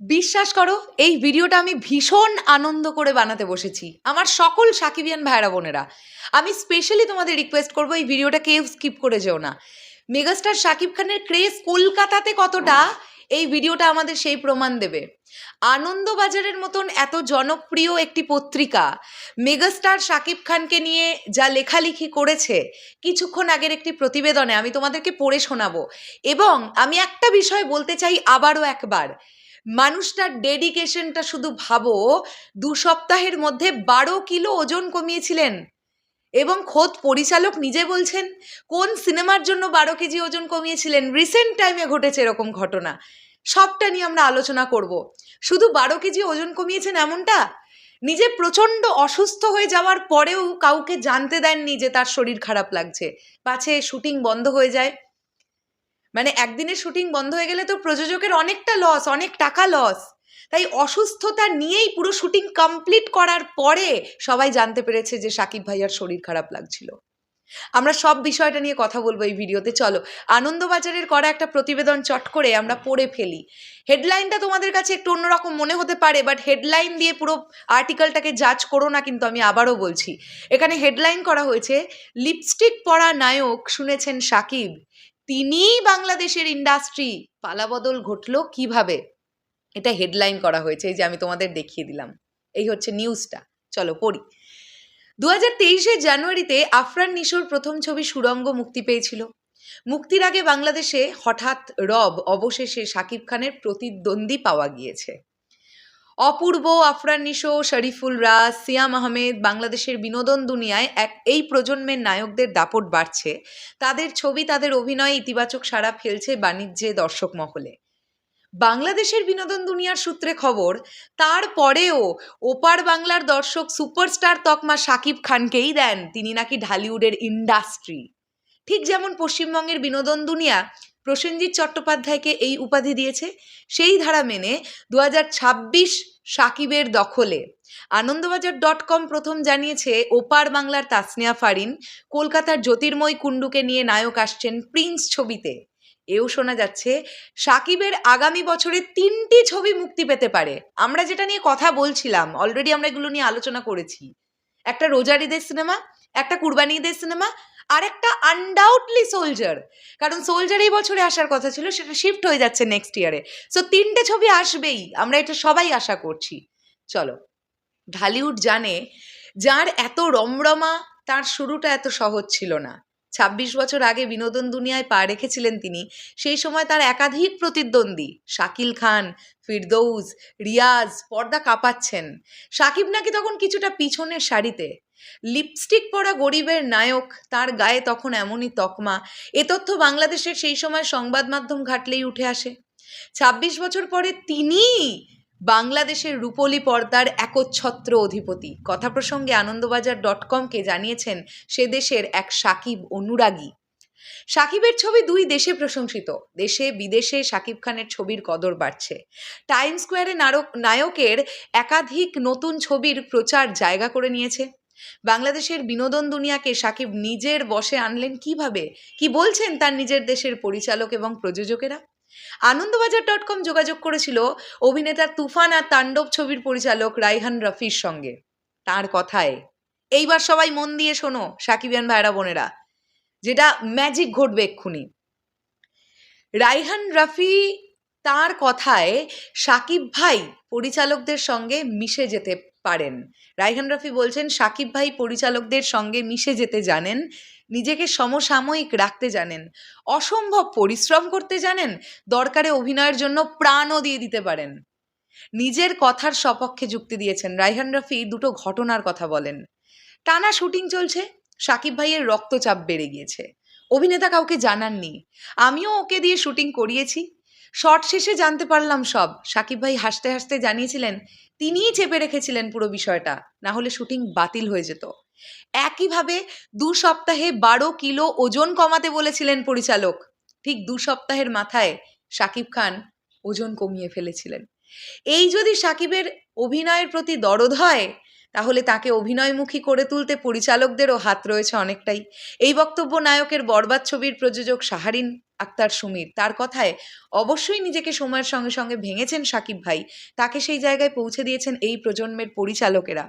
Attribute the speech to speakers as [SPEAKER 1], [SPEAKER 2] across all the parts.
[SPEAKER 1] বিশ্বাস করো, এই ভিডিওটা আমি ভীষণ আনন্দ করে বানাতে বসেছি। আমার সকল সাকিবিয়ান ভাইরা বোনেরা, আমি স্পেশালি তোমাদের রিকোয়েস্ট করব এই ভিডিওটা কেউ স্কিপ করে যেও না। মেগাস্টার শাকিব খানের ক্রেজ কলকাতাতে কতটা, এই ভিডিওটা আমাদের সেই প্রমাণ দেবে। আনন্দবাজারের মতন এত জনপ্রিয় একটি পত্রিকা মেগাস্টার শাকিব খানকে নিয়ে যা লেখালেখি করেছে, কিছুক্ষণ আগের একটি প্রতিবেদনে আমি তোমাদেরকে পড়ে শোনাবো। এবং আমি একটা বিষয় বলতে চাই আবারও একবার মানুষটার ডেডিকেশনটা শুধু ভাবো, দু সপ্তাহের মধ্যে বারো কিলো ওজন কমিয়েছিলেন। এবং খোদ পরিচালক নিজে বলছেন, কোন সিনেমার জন্য বারো কেজি ওজন কমিয়েছিলেন? রিসেন্ট টাইমে ঘটেছে এরকম ঘটনা। সবটা নিয়ে আমরা আলোচনা করব। শুধু বারো কেজি ওজন কমিয়েছেন এমনটা? নিজে প্রচণ্ড অসুস্থ হয়ে যাওয়ার পরেও কাউকে জানতে দেননি যে তার শরীর খারাপ লাগছে। পাছে শুটিং বন্ধ হয়ে যায়। মানে একদিনের শুটিং বন্ধ হয়ে গেলে তো প্রযোজকের অনেকটা লস অনেক টাকা লস তাই অসুস্থতা নিয়েই পুরো শুটিং কমপ্লিট করার পরে সবাই জানতে পেরেছে যে সাকিব ভাইয়ার শরীর খারাপ লাগছিল। আমরা সব বিষয়টা নিয়ে কথা বলব এই ভিডিওতে। চলো, আনন্দবাজারের করা একটা প্রতিবেদন চট করে আমরা পড়ে ফেলি। হেডলাইনটা তোমাদের কাছে একটু অন্যরকম মনে হতে পারে বাট হেডলাইন দিয়ে পুরো আর্টিকেলটাকে জাজ করো না কিন্তু আমি আবারও বলছি। এখানে হেডলাইন করা হয়েছে, লিপস্টিক পরা নায়ক শুনেছেন সাকিব। তিনিই বাংলাদেশের ইন্ডাস্ট্রি পালাবদল ঘটলো কীভাবে? এটা হেডলাইন করা হয়েছে যে আমি তোমাদের দেখিয়ে দিলাম। এই হচ্ছে নিউজটা চলো পড়ি। দু হাজার জানুয়ারিতে আফরান নিশোর প্রথম ছবি সুরঙ্গ মুক্তি পেয়েছিল। মুক্তির আগে বাংলাদেশে হঠাৎ রব অবশেষে শাকিব খানের প্রতিদ্বন্দ্বী পাওয়া গিয়েছে। অপূর্ব আফরান নিশো, শরীফুল রাজ, সিয়াম আহমেদ, বাংলাদেশের বিনোদন দুনিয়ায় এক এই প্রজন্মের নায়কদের দাপট বাড়ছে। তাদের ছবি, তাদের অভিনয়ে ইতিবাচক সাড়া ফেলছে বাণিজ্যে দর্শক মহলে। বাংলাদেশের বিনোদন দুনিয়ার সূত্রে খবর তারপরেও ওপার বাংলার দর্শক সুপারস্টার তকমা শাকিব খানকেই দেন। তিনি নাকি ঢালিউডের ইন্ডাস্ট্রি। ঠিক যেমন পশ্চিমবঙ্গের বিনোদন দুনিয়া প্রসেনজিৎ চট্টোপাধ্যায়কে এই উপাধি দিয়েছে। সেই ধারা মেনে দু হাজার ছাব্বিশ সাকিবের দখলে আনন্দবাজার ডট কম প্রথম জানিয়েছে, ওপার বাংলার তাসনিয়া ফারিন কলকাতার জ্যোতির্ময় কুণ্ডুকে নিয়ে নায়ক আসছেন প্রিন্স ছবিতে। এও শোনা যাচ্ছে, সাকিবের আগামী বছরে তিনটি ছবি মুক্তি পেতে পারে। আমরা যেটা নিয়ে কথা বলছিলাম অলরেডি আমরা এগুলো নিয়ে আলোচনা করেছি। একটা রোজার ঈদের সিনেমা, একটা কুরবানি ঈদের সিনেমা আর একটা আনডাউটলি সোলজার কারণ সোলজার এই বছরে আসার কথা ছিল, সেটা শিফট হয়ে যাচ্ছে নেক্সট ইয়ারে সো তিনটে ছবি আসবেই, আমরা এটা সবাই আশা করছি। চলো, ঢালিউড জানে, যার এত রমরমা, তার শুরুটা এত সহজ ছিল না। ছাব্বিশ বছর আগে বিনোদন দুনিয়ায় পা রেখেছিলেন তিনি, সেই সময় তার একাধিক প্রতিদ্বন্দ্বী, শাকিল খান ফিরদৌজ রিয়াজ, পর্দা কাঁপাচ্ছেন। সাকিব নাকি তখন কিছুটা পিছনের সারিতে লিপস্টিক পরা গরিবের নায়ক, তার গায়ে তখন এমনই তকমা। এ তথ্য বাংলাদেশের সেই সময় সংবাদ মাধ্যম ঘাটলেই উঠে আসে। ছাব্বিশ বছর পরে তিনি বাংলাদেশের রূপলী পর্দার একচ্ছত্র অধিপতি। কথা প্রসঙ্গে আনন্দবাজার ডট কমকে জানিয়েছেন, সে দেশের এক সাকিব অনুরাগী। সাকিবের ছবি দুই দেশে প্রশংসিত। দেশে বিদেশে সাকিব খানের ছবির কদর বাড়ছে। টাইম স্কোয়ারে নায়কের একাধিক নতুন ছবির প্রচার জায়গা করে নিয়েছে। বাংলাদেশের বিনোদন দুনিয়াকে সাকিব নিজের বসে আনলেন কীভাবে? কি বলছেন তার নিজের দেশের পরিচালক এবং প্রযোজকেরা? আনন্দবাজার ডট কম যোগাযোগ করেছিল অভিনেতা তুফান আর তাণ্ডব ছবির পরিচালক রাইহান রফির সঙ্গে। তার কথায়, এইবার সবাই মন দিয়ে শোনো, সাকিবিয়ান ভাইরা বোনেরা, যেটা ম্যাজিক ঘটবে এক্ষুনি। রাইহান রফি তার কথায়, সাকিব ভাই পরিচালকদের সঙ্গে মিশে যেতে পারেন। রাইহান রফি বলছেন, সাকিব ভাই পরিচালকদের সঙ্গে মিশে যেতে জানেন, নিজেকে সমসাময়িক রাখতে জানেন, অসম্ভব পরিশ্রম করতে জানেন, দরকারে অভিনয়ের জন্য প্রাণও দিয়ে দিতে পারেন। নিজের কথার সপক্ষে যুক্তি দিয়েছেন। রাইহান রফি দুটো ঘটনার কথা বলেন। টানা শুটিং চলছে, সাকিব ভাইয়ের রক্তচাপ বেড়ে গিয়েছে। অভিনেতা কাউকে জানাননি। আমিও ওকে দিয়ে শুটিং করিয়েছি শর্ট শেষে জানতে পারলাম সব। সাকিব ভাই হাসতে হাসতে জানিয়েছিলেন, তিনিই চেপে রেখেছিলেন পুরো বিষয়টা, না হলে শুটিং বাতিল হয়ে যেত। একইভাবে দু সপ্তাহে বারো কিলো ওজন কমাতে বলেছিলেন পরিচালক। ঠিক দু সপ্তাহের মাথায় সাকিব খান ওজন কমিয়ে ফেলেছিলেন। এই যদি সাকিবের অভিনয়ের প্রতি দরদ হয় তাহলে তাকে অভিনয়মুখী করে তুলতে পরিচালকদেরও হাত রয়েছে অনেকটাই। এই বক্তব্য নায়কের বরবাদ ছবির প্রযোজক সাহারিন আক্তার সুমির। তার কথায়, অবশ্যই নিজেকে সময়ের সঙ্গে সঙ্গে ভেঙেছেন সাকিব ভাই। তাকে সেই জায়গায় পৌঁছে দিয়েছেন এই প্রজন্মের পরিচালকেরা।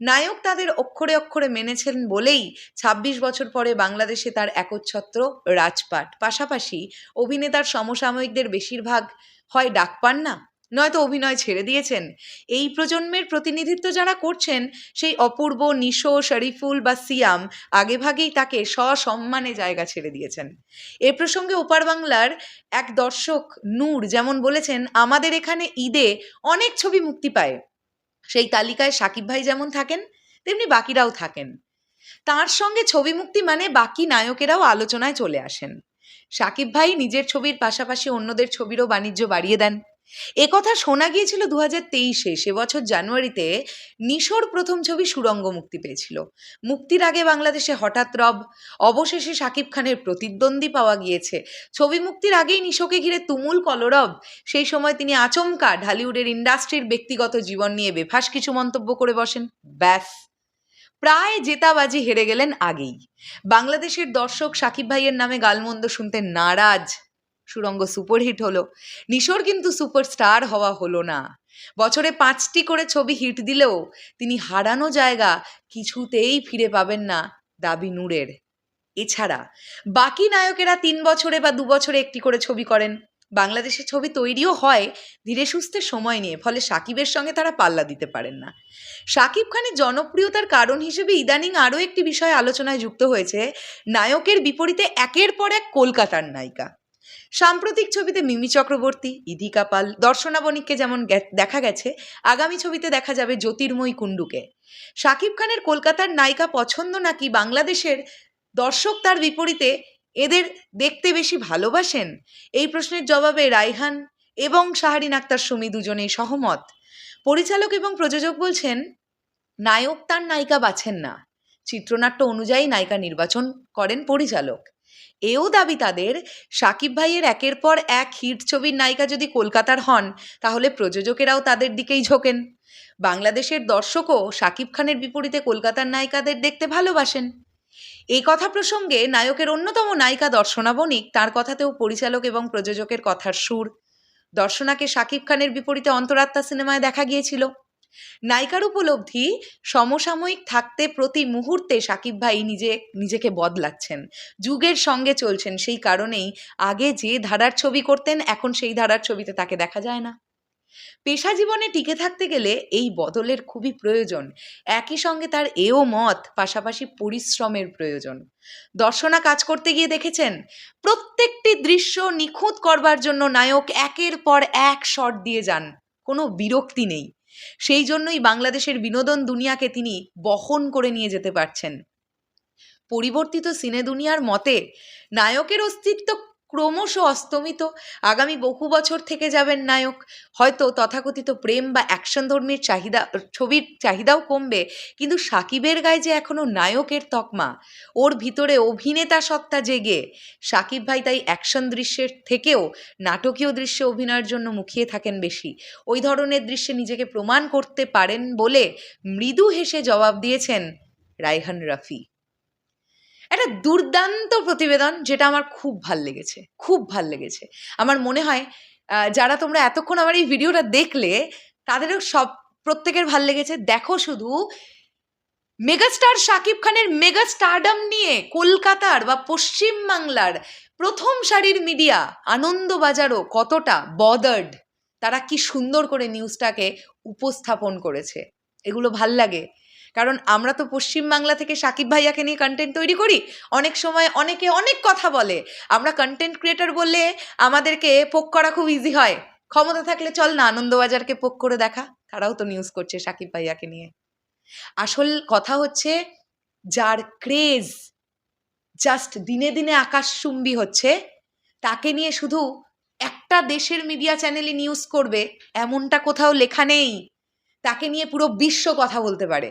[SPEAKER 1] নায়ক তাদের অক্ষরে অক্ষরে মেনেছেন বলেই ২৬ বছর পরে বাংলাদেশে তার একচ্ছত্র রাজপাট। পাশাপাশি অভিনেতার সমসাময়িকদের বেশিরভাগ হয় ডাক পান না। নয়তো অভিনয় ছেড়ে দিয়েছেন। এই প্রজন্মের প্রতিনিধিত্ব যারা করছেন, সেই অপূর্ব নিশো, শরীফুল বা সিয়াম আগেভাগেই তাকে সসম্মানে জায়গা ছেড়ে দিয়েছেন। এ প্রসঙ্গে ওপার বাংলার এক দর্শক নূর যেমন বলেছেন, আমাদের এখানে ঈদে অনেক ছবি মুক্তি পায়। সেই তালিকায় সাকিব ভাই যেমন থাকেন, তেমনি বাকিরাও থাকেন। তার সঙ্গে ছবি মুক্তি মানে বাকি নায়কেরাও আলোচনায় চলে আসেন। সাকিব ভাই নিজের ছবির পাশাপাশি অন্যদের ছবিরও বাণিজ্য বাড়িয়ে দেন। কথা শোনা গিয়েছিল দু হাজার তেইশে। সে বছর জানুয়ারিতে নিশোর প্রথম ছবি সুরঙ্গ মুক্তি পেয়েছিল। মুক্তির আগে বাংলাদেশে হঠাৎ রব, অবশেষে শাকিব খানের প্রতিদ্বন্দ্বী পাওয়া গিয়েছে। ছবি মুক্তির আগেই নিশোকে ঘিরে তুমুল কলরব। সেই সময় তিনি আচমকা ঢালিউডের ইন্ডাস্ট্রির ব্যক্তিগত জীবন নিয়ে বেফাস কিছু মন্তব্য করে বসেন। ব্যাস। প্রায় জেতাবাজি হেরে গেলেন আগেই। বাংলাদেশের দর্শক সাকিব ভাইয়ের নামে গালমন্দ শুনতে নারাজ। সুরঙ্গ সুপারহিট হলো। নিশোর কিন্তু সুপারস্টার হওয়া হলো না। বছরে পাঁচটি করে ছবি হিট দিলেও তিনি হারানো জায়গা কিছুতেই ফিরে পাবেন না দাবি নূরের। এছাড়া বাকি নায়কেরা তিন বছরে বা দু বছরে একটি করে ছবি করেন। বাংলাদেশে ছবি তৈরিও হয় ধীরে সুস্থে সময় নিয়ে, ফলে সাকিবের সঙ্গে তারা পাল্লা দিতে পারেন না। সাকিব খানের জনপ্রিয়তার কারণ হিসেবে ইদানিং আরও একটি বিষয় আলোচনায় যুক্ত হয়েছে, নায়কের বিপরীতে একের পর এক কলকাতার নায়িকা। সাম্প্রতিক ছবিতে মিমি চক্রবর্তী, ইদিকা পাল, দর্শনা বণিককে যেমন দেখা গেছে, আগামী ছবিতে দেখা যাবে জ্যোতির্ময়ী কুণ্ডুকে। শাকিব খানের কলকাতার নায়িকা পছন্দ নাকি বাংলাদেশের দর্শক তার বিপরীতে এদের দেখতে বেশি ভালোবাসেন? এই প্রশ্নের জবাবে রাইহান এবং শাহরিন আক্তার সুমি দুজনেই সহমত। পরিচালক এবং প্রযোজক বলছেন, নায়ক তার নায়িকা বাছেন না। চিত্রনাট্য অনুযায়ী নায়িকা নির্বাচন করেন পরিচালক। এও দাবি তাদের, সাকিব ভাইয়ের একের পর এক হিট ছবির নায়িকা যদি কলকাতার হন, তাহলে প্রযোজকেরাও তাদের দিকেই ঝোঁকেন। বাংলাদেশের দর্শকও সাকিব খানের বিপরীতে কলকাতার নায়িকাদের দেখতে ভালোবাসেন। এই কথা প্রসঙ্গে নায়কের অন্যতম নায়িকা দর্শনা বণিক, তার কথাতেও পরিচালক এবং প্রযোজকের কথার সুর। দর্শনাকে সাকিব খানের বিপরীতে অন্তরাত্মা সিনেমায় দেখা গিয়েছিল। নায়িকার উপলব্ধি সমসাময়িক থাকতে প্রতি মুহূর্তে সাকিব ভাই নিজে, নিজেকে বদলাচ্ছেন। যুগের সঙ্গে চলছেন, সেই কারণেই আগে যে ধারার ছবি করতেন, এখন সেই ধারার ছবিতে তাকে দেখা যায় না। পেশা জীবনে টিকে থাকতে গেলে এই বদলের খুবই প্রয়োজন। একই সঙ্গে তার এও মত, পাশাপাশি পরিশ্রমের প্রয়োজন। দর্শনা কাজ করতে গিয়ে দেখেছেন, প্রত্যেকটি দৃশ্য নিখুঁত করবার জন্য নায়ক একের পর এক শট দিয়ে যান। কোনো বিরক্তি নেই। সেই জন্যই বাংলাদেশের বিনোদন দুনিয়াকে তিনি বহন করে নিয়ে যেতে পারছেন। পরিবর্তিত সিনে দুনিয়ার মতে, নায়কের অস্তিত্ব ক্রমশ অস্তমিত। আগামী বহু বছর থেকে যাবেন নায়ক। হয়তো তথাকথিত প্রেম বা অ্যাকশন ধর্মীর চাহিদা, ছবির চাহিদাও কমবে, কিন্তু সাকিবের গায়ে যে এখনও নায়কের তকমা, ওর ভিতরে অভিনেতা সত্তা জেগে। সাকিব ভাই তাই অ্যাকশন দৃশ্যের থেকেও নাটকীয় দৃশ্যে অভিনয়ের জন্য মুখিয়ে থাকেন বেশি। ওই ধরনের দৃশ্যে নিজেকে প্রমাণ করতে পারেন বলে মৃদু হেসে জবাব দিয়েছেন রায়হান রাফি। একটা দুর্দান্ত প্রতিবেদন যেটা আমার খুব ভালো লেগেছে, খুব ভালো লেগেছে। আমার মনে হয় যারা তোমরা এতক্ষণ আমার এই ভিডিওটা দেখলে, তাদেরও সব, প্রত্যেকের ভালো লেগেছে। দেখো শুধু, মেগাস্টার শাকিব খানের মেগা স্টারডাম নিয়ে কলকাতার বা পশ্চিম বাংলার প্রথম সারির মিডিয়া, আনন্দবাজারও কতটা বদার্ড তারা কি সুন্দর করে নিউজটাকে উপস্থাপন করেছে। এগুলো ভালো লাগে। কারণ আমরা তো পশ্চিম বাংলা থেকে সাকিব ভাইয়াকে নিয়ে কন্টেন্ট তৈরি করি। অনেক সময় অনেকে অনেক কথা বলে। আমরা কন্টেন্ট ক্রিয়েটর বললে আমাদেরকে পোক করা খুব ইজি হয়। ক্ষমতা থাকলে চল না, আনন্দবাজারকে পোক করে দেখা। তারাও তো নিউজ করছে সাকিব ভাইয়াকে নিয়ে। আসল কথা হচ্ছে, যার ক্রেজ জাস্ট দিনে দিনে আকাশচুম্বী হচ্ছে, তাকে নিয়ে শুধু একটা দেশের মিডিয়া চ্যানেলে নিউজ করবে, এমনটা কোথাও লেখা নেই। তাকে নিয়ে পুরো বিশ্ব কথা বলতে পারে।